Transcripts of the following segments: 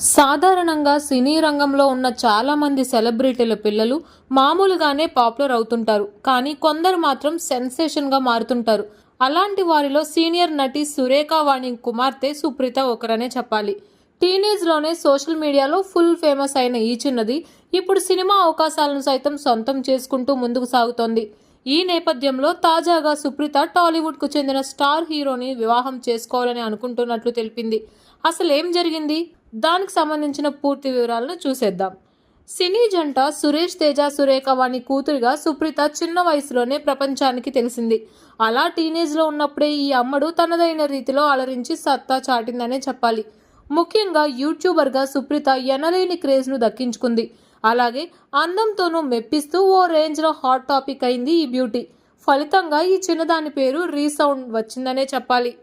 సాధారణంగా సినీ రంగంలో ఉన్న చాలామంది సెలబ్రిటీల పిల్లలు మామూలుగానే పాపులర్ అవుతుంటారు. కానీ కొందరు మాత్రం సెన్సేషన్గా మారుతుంటారు. అలాంటి వారిలో సీనియర్ నటి సురేఖ వాణి కుమార్తె సుప్రీత ఒకరనే చెప్పాలి. టీనేజ్లోనే సోషల్ మీడియాలో ఫుల్ ఫేమస్ అయిన ఈ చిన్నది ఇప్పుడు సినిమా అవకాశాలను సైతం సొంతం చేసుకుంటూ ముందుకు సాగుతోంది. ఈ నేపథ్యంలో తాజాగా సుప్రీత టాలీవుడ్కు చెందిన స్టార్ హీరోని వివాహం చేసుకోవాలని అనుకుంటున్నట్లు తెలిపింది. అసలు ఏం జరిగింది? దానికి సంబంధించిన పూర్తి వివరాలను చూసేద్దాం. సినీ జంట సురేష్ తేజ సురేఖ వాణి కూతురిగా సుప్రీత చిన్న వయసులోనే ప్రపంచానికి తెలిసింది. అలా టీనేజ్లో ఉన్నప్పుడే ఈ అమ్మడు తనదైన రీతిలో అలరించి సత్తా చాటిందనే చెప్పాలి. ముఖ్యంగా యూట్యూబర్గా సుప్రీత ఎనలేని క్రేజ్ను దక్కించుకుంది. అలాగే అందంతోనూ మెప్పిస్తూ ఓ రేంజ్లో హాట్ టాపిక్ అయింది ఈ బ్యూటీ. ఫలితంగా ఈ చిన్నదాని పేరు రీసౌండ్ వచ్చిందనే చెప్పాలి.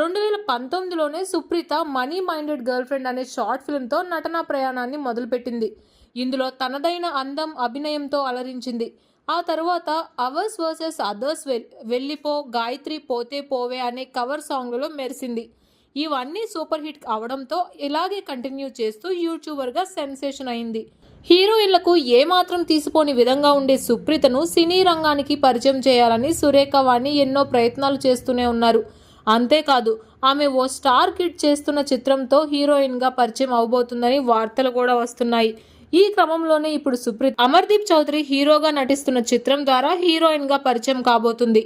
రెండు వేల పంతొమ్మిదిలోనే Supreetha money minded girl friend అనే షార్ట్ ఫిల్మ్తో నటనా ప్రయాణాన్ని మొదలుపెట్టింది. ఇందులో తనదైన అందం అభినయంతో అలరించింది. ఆ తర్వాత అవర్స్ వర్సెస్ అదర్స్ వెళ్ళిపో గాయత్రి పోతే పోవే అనే కవర్ సాంగ్లలో మెరిసింది. ఇవన్నీ సూపర్ హిట్ అవడంతో ఇలాగే కంటిన్యూ చేస్తూ యూట్యూబర్గా సెన్సేషన్ అయింది. హీరోయిన్లకు ఏమాత్రం తీసిపోని విధంగా ఉండే సుప్రీతను సినీ రంగానికి పరిచయం చేయాలని సురేఖ వాణి ఎన్నో ప్రయత్నాలు చేస్తూనే ఉన్నారు. అంతేకాదు ఆమె ఓ స్టార్ కిడ్ చేస్తున్న చిత్రంతో హీరోయిన్గా పరిచయం అవబోతుందని వార్తలు కూడా వస్తున్నాయి. ఈ క్రమంలోనే ఇప్పుడు సుప్రీత్ అమర్దీప్ చౌదరి హీరోగా నటిస్తున్న చిత్రం ద్వారా హీరోయిన్గా పరిచయం కాబోతుంది.